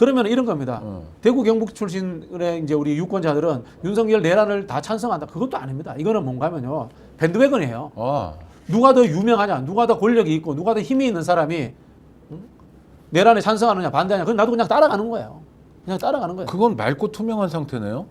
그러면 이런 겁니다. 어. 대구 경북 출신의 이제 우리 유권자들은 윤석열 내란을 다 찬성한다. 그것도 아닙니다. 이거는 뭔가면요. 밴드웨건이에요. 아, 누가 더 유명하냐, 누가 더 권력이 있고, 누가 더 힘이 있는 사람이 응? 내란에 찬성하느냐, 반대하냐, 그건 나도 그냥 따라가는 거예요. 그냥 따라가는 거예요. 그건 맑고 투명한 상태네요.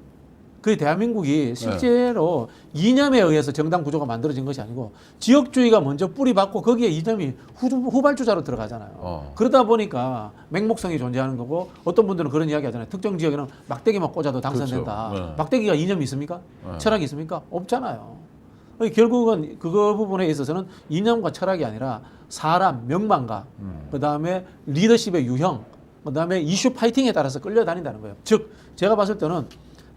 그 대한민국이 실제로 이념에 의해서 정당 구조가 만들어진 것이 아니고 지역주의가 먼저 뿌리 받고 거기에 이념이 후, 후발주자로 들어가잖아요. 어. 그러다 보니까 맹목성이 존재하는 거고 어떤 분들은 그런 이야기 하잖아요. 특정 지역에는 막대기만 꽂아도 당선된다. 그렇죠. 네. 막대기가 이념이 있습니까? 네. 철학이 있습니까? 없잖아요. 결국은 그거 부분에 있어서는 이념과 철학이 아니라 사람, 명망과 음. 그다음에 리더십의 유형, 그다음에 이슈 파이팅에 따라서 끌려다닌다는 거예요. 즉 제가 봤을 때는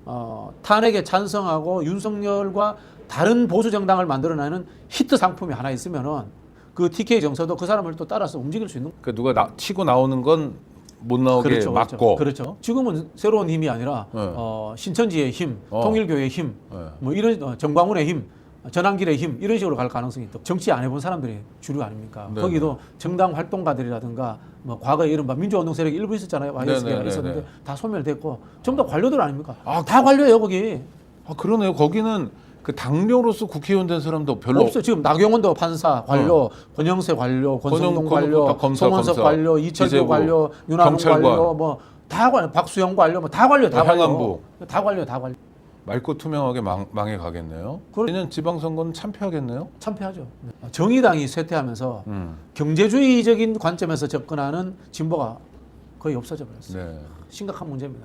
어, 탄핵에 찬성하고 윤석열과 다른 보수 정당을 만들어내는 히트 상품이 하나 있으면은 그 TK 정서도 그 사람을 또 따라서 움직일 수 있는 그 누가 나, 치고 나오는 건 못 나오게 막고. 그렇죠. 그렇죠. 지금은 새로운 힘이 아니라 네. 어, 신천지의 힘, 어. 통일교의 힘, 네. 뭐 이런 어, 정광훈의 힘, 전환길의 힘 이런 식으로 갈 가능성이 있다. 정치 안 해본 사람들이 주류 아닙니까? 네, 거기도 정당 활동가들이라든가 뭐 과거에 이른바 민주운동 세력이 일부 있었잖아요. 네, YS가 네, 네, 있었는데 네. 다 소멸됐고 전부 다 관료들 아닙니까? 아, 다 관료예요 거기. 아 그러네요. 거기는 그 당뇨로서 국회의원 된 사람도 별로 없어 지금 나경원도 판사 관료, 권영세 관료, 권성동 관료, 검사, 송원석 검사, 관료, 이철규 기재부, 관료, 경찰관. 관료, 뭐 다 관료, 박수영 관료, 뭐 다 관료, 다 관료. 다 관료, 다 관료. 맑고 투명하게 망, 망해 가겠네요. 그럼- 내년 지방선거는 참패하겠네요. 참패하죠. 정의당이 쇠퇴하면서 음. 경제주의적인 관점에서 접근하는 진보가 거의 없어져 버렸어요. 네. 심각한 문제입니다.